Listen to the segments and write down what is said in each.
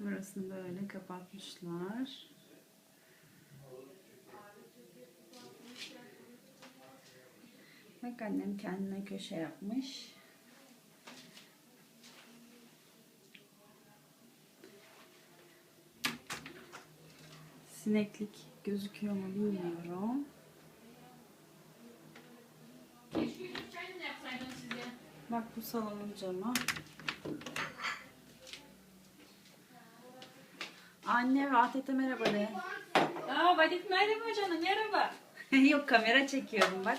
Burasını böyle kapatmışlar. Bak annem kendine köşe yapmış. Sineklik gözüküyor mu bilmiyorum. Bak bu salonun camı. Anne ve Atet'e merhaba de. Aa Vadit merhaba canım merhaba. Yok kamera çekiyorum bak.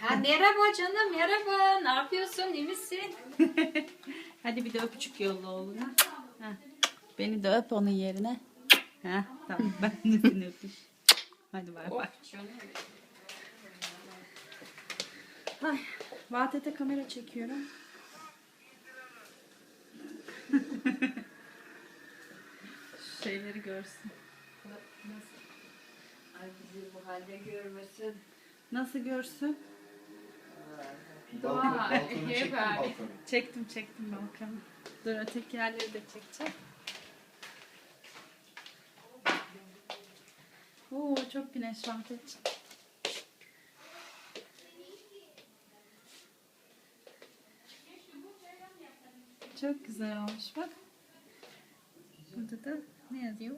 Ha merhaba canım merhaba. Ne yapıyorsun iyi misin? Hadi bir de öpücük yolla oğluna. Heh. Beni de öp onun yerine. Heh, tamam ben de seni öpeyim. Hadi bay bay. Oh. Ay, Vahdet'e kamera çekiyorum. Şeyleri görsün. Ay bizi bu halde görmesin. Nasıl görsün? Vay, Balkonu, balkonu hep çektim abi. balkonu. Çektim çektim Balkan'ı. Dur öteki yerleri de çekeceğim. Oo çok güneş var Ateş. Çok güzel olmuş bak. Burada da ne yazıyor?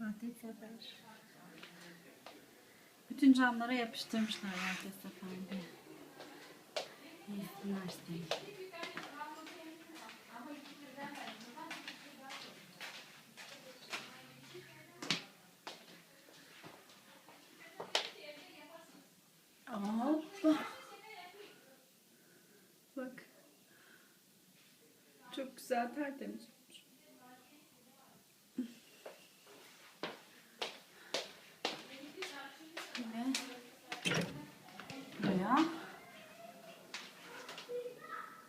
Vahdet Sefer. Bütün camlara yapıştırmışlar Vahdet Sefer'de. Yesinler seni. Hoppa. Bak. Çok güzel tertemiz olmuş. Yine buraya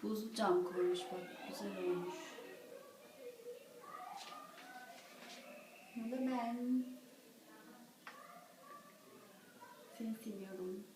buzlu cam koymuş bak güzel olmuş. Bu da ben. Seni seviyorum.